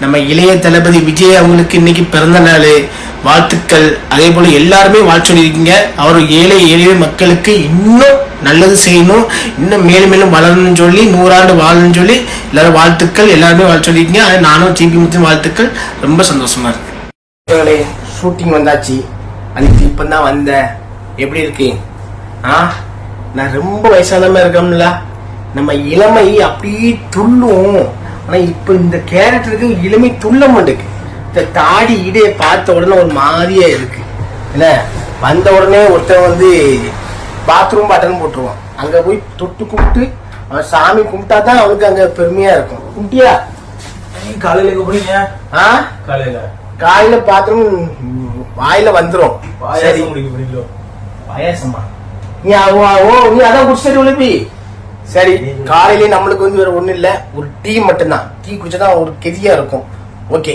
நம்ம இளைய தளபதி விஜய் அவங்களுக்கு இன்னைக்கு பிறந்த நாள். வாழ்த்துக்கள். அதே போல் எல்லாருமே வாழ்த்து சொல்லியிருக்கீங்க. அவர் ஏழை ஏழை மக்களுக்கு இன்னும் நல்லது செய்யணும். இன்னும் மேலும் மேலும் வளரணும்னு சொல்லி நூறாண்டு வாழணும்னு சொல்லி எல்லாரும் வாழ்த்துக்கள். எல்லாருமே வாழ்த்து சொல்லியிருக்கீங்க. அது நானும் ஜிபி முத்து வாழ்த்துக்கள். ரொம்ப சந்தோஷமா இருக்கு. ஷூட்டிங் வந்தாச்சு. அன்னைக்கு இப்போ தான் வந்தேன். எப்படி இருக்கு? ஆ? நான் ரொம்ப வயசானமாக இருக்கோம்ல நம்ம இளமை அப்படியே துள்ளும். ஆனா இப்போ இந்த கேரக்டருக்கு இளமை துள்ள மாட்டேங்குது இந்த தாடி இடைய பார்த்த உடனே ஒரு மாதிரியா இருக்கு. என்ன? வந்த உடனே ஒருத்தன் வந்து பாத்ரூம் பட்டன் போட்டுருவான். அங்க போய் தொட்டு கும்பிட்டு அவன் சாமி கும்பிட்டா தான் அவனுக்கு அங்க பெருமையா இருக்கும். கும்பிட்டியா? காலையில எங்க போறீங்க ஆ? காலையில. காலையில பாத்ரூம் வாயில வந்துரும். சரி. பாயாசம்? நீ ஓ நீ அதான் குடிச்சிட்டு உழைப்பி சரி காலையிலேயே நம்மளுக்கு வந்து வேற ஒண்ணும் இல்ல. ஒரு டீ மட்டும்தான். டீ குடிச்சா ஒரு கெதியா இருக்கும். ஓகே